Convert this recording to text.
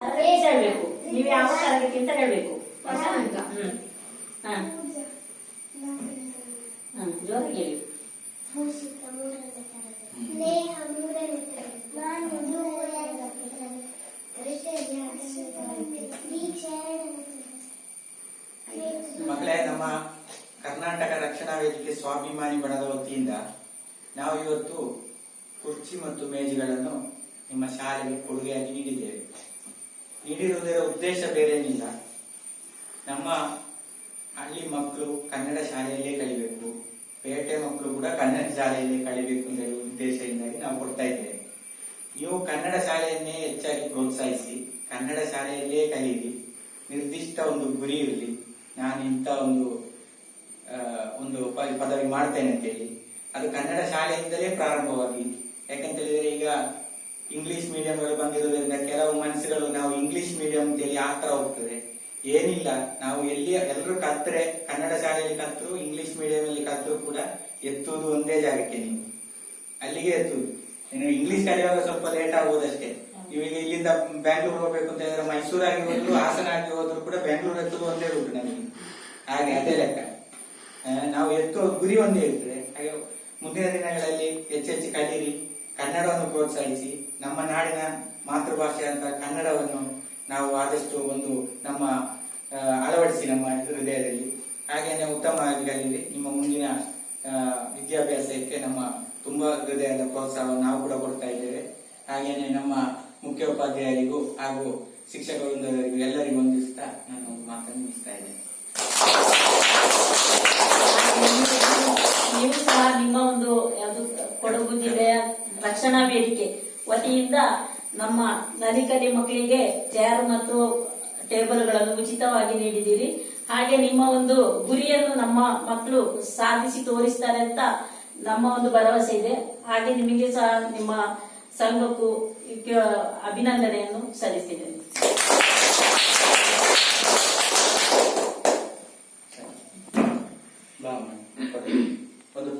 ಹೇಳ್ಬೇಕು ನೀವು ಯಾವ ತರಗತಿ ಅಂತ ಹೇಳ್ಬೇಕು ಜೋರಾಗಿ ಹೇಳಿ. ಮಕ್ಕಳೇ ನಮ್ಮ ಕರ್ನಾಟಕ ರಕ್ಷಣಾ ವೇದಿಕೆ ಸ್ವಾಭಿಮಾನಿ ಬಣದ ವತಿಯಿಂದ ನಾವು ಇವತ್ತು ಕುರ್ಚಿ ಮತ್ತು ಮೇಜುಗಳನ್ನು ನಿಮ್ಮ ಶಾಲೆಗೆ ಕೊಡುಗೆಯಾಗಿ ನೀಡಿದ್ದೇವೆ. ನೀಡಿರುವುದರ ಉದ್ದೇಶ ಬೇರೇನಿಲ್ಲ. ನಮ್ಮ ಹಳ್ಳಿ ಮಕ್ಕಳು ಕನ್ನಡ ಶಾಲೆಯಲ್ಲೇ ಕಲಿಬೇಕು. ಪೇಟೆ ಮಕ್ಕಳು ಕೂಡ ಕನ್ನಡ ಶಾಲೆಯಲ್ಲೇ ಕಲಿಬೇಕು ಅಂತ ಹೇಳುವ ಉದ್ದೇಶದಿಂದಾಗಿ ನಾವು ಕೊಡ್ತಾ ಇದ್ದೇವೆ. ನೀವು ಕನ್ನಡ ಶಾಲೆಯನ್ನೇ ಹೆಚ್ಚಾಗಿ ಪ್ರೋತ್ಸಾಹಿಸಿ, ಕನ್ನಡ ಶಾಲೆಯಲ್ಲೇ ಕಲೀಲಿ ನಿರ್ದಿಷ್ಟ ಒಂದು ಗುರಿ ಇರಲಿ, ನಾನು ಇಂಥ ಒಂದು ಒಂದು ಪದವಿ ಮಾಡ್ತೇನೆ ಅಂತೇಳಿ, ಅದು ಕನ್ನಡ ಶಾಲೆಯಿಂದಲೇ ಪ್ರಾರಂಭವಾಗಿ ಯಾಕಂತ ಹೇಳಿದ್ರೆ ಈಗ ಇಂಗ್ಲಿಷ್ ಮೀಡಿಯಂಗಳು ಬಂದಿರೋದ್ರಿಂದ ಕೆಲವು ಮನಸ್ಸುಗಳು ನಾವು ಇಂಗ್ಲಿಷ್ ಮೀಡಿಯಂ ಅಂತೇಳಿ ಆ ತರ ಹೋಗ್ತದೆ. ಏನಿಲ್ಲ, ನಾವು ಎಲ್ಲಿ ಎಲ್ಲರೂ ಕಲ್ತ್ರೆ, ಕನ್ನಡ ಶಾಲೆಯಲ್ಲಿ ಕಲ್ತರು ಇಂಗ್ಲಿಷ್ ಮೀಡಿಯಂ ಅಲ್ಲಿ ಕಲ್ತರು ಕೂಡ ಎತ್ತುವುದು ಒಂದೇ ಜಾಗಕ್ಕೆ ನೀವು. ಅಲ್ಲಿಗೆ ಎತ್ತುವುದು. ನೀವು ಇಂಗ್ಲಿಷ್ ಕಲಿಯುವಾಗ ಸ್ವಲ್ಪ ಲೇಟ್ ಆಗುವುದಷ್ಟೇ ನೀವೀಗ ಇಲ್ಲಿಂದ ಬ್ಯಾಂಗ್ಳೂರ್ ಹೋಗ್ಬೇಕು ಅಂತ ಹೇಳಿದ್ರೆ ಮೈಸೂರಾಗಿ ಹೋದ್ರು ಹಾಸನ ಆಗಿ ಹೋದ್ರು ಕೂಡ ಬ್ಯಾಂಗ್ಳೂರ್ ಎತ್ತುವುದು ಒಂದೇ ರೂಟ್ ನಮಗೆ. ಹಾಗೆ ಅದೇ ಲೆಕ್ಕ. ನಾವು ಎತ್ತುವ ಗುರಿ ಒಂದೇ ಇರ್ತದೆ. ಹಾಗೆ ಮುಂದಿನ ದಿನಗಳಲ್ಲಿ ಹೆಚ್ಚೆಚ್ಚು ಕಲೀರಿ. ಕನ್ನಡವನ್ನು ಪ್ರೋತ್ಸಾಹಿಸಿ. ನಮ್ಮ ನಾಡಿನ ಮಾತೃಭಾಷೆ ಅಂತ ಕನ್ನಡವನ್ನು ಆದಷ್ಟು ಒಂದು ನಮ್ಮ ಅಳವಡಿಸಿ ನಮ್ಮ ಹೃದಯದಲ್ಲಿ. ಹಾಗೆಯೇ ಉತ್ತಮ ಆಗಿರಲಿ, ನಿಮ್ಮ ಮುಂದಿನ ವಿದ್ಯಾಭ್ಯಾಸಕ್ಕೆ ನಮ್ಮ ತುಂಬಾ ಹೃದಯದ ಪ್ರೋತ್ಸಾಹವನ್ನು ನಾವು ಕೂಡ ಕೊಡ್ತಾ ಇದ್ದೇವೆ. ಹಾಗೆಯೇ ನಮ್ಮ ಮುಖ್ಯೋಪಾಧ್ಯಾಯರಿಗೂ ಹಾಗೂ ಶಿಕ್ಷಕ ವೃಂದರಿಗೂ ಎಲ್ಲರಿಗೂ ವಂದಿಸ್ತಾ ನಾನು ಮಾತನ್ನು ಮುಗಿಸ್ತಾ ಇದ್ದೇನೆ. ನೀವು ಸಹ ನಿಮ್ಮ ಒಂದು ಯಾವುದು ಕೊಡಗು ಜಿಲ್ಲೆಯ ರಕ್ಷಣಾ ವೇದಿಕೆ ವತಿಯಿಂದ ನಮ್ಮ ನಲಿಕಲಿ ಮಕ್ಕಳಿಗೆ ಚೇರ್ ಮತ್ತು ಟೇಬಲ್ಗಳನ್ನು ಉಚಿತವಾಗಿ ನೀಡಿದ್ದೀರಿ. ಹಾಗೆ ನಿಮ್ಮ ಒಂದು ಗುರಿಯನ್ನು ನಮ್ಮ ಮಕ್ಕಳು ಸಾಧಿಸಿ ತೋರಿಸ್ತಾರೆ ಅಂತ ನಮ್ಮ ಒಂದು ಭರವಸೆ ಇದೆ. ಹಾಗೆ ನಿಮಗೆ ಸಹ ನಿಮ್ಮ ಸಂಘಕ್ಕೂ ಅಭಿನಂದನೆಯನ್ನು ಸಲ್ಲಿಸಿದ್ದೇನೆ ಒಂದು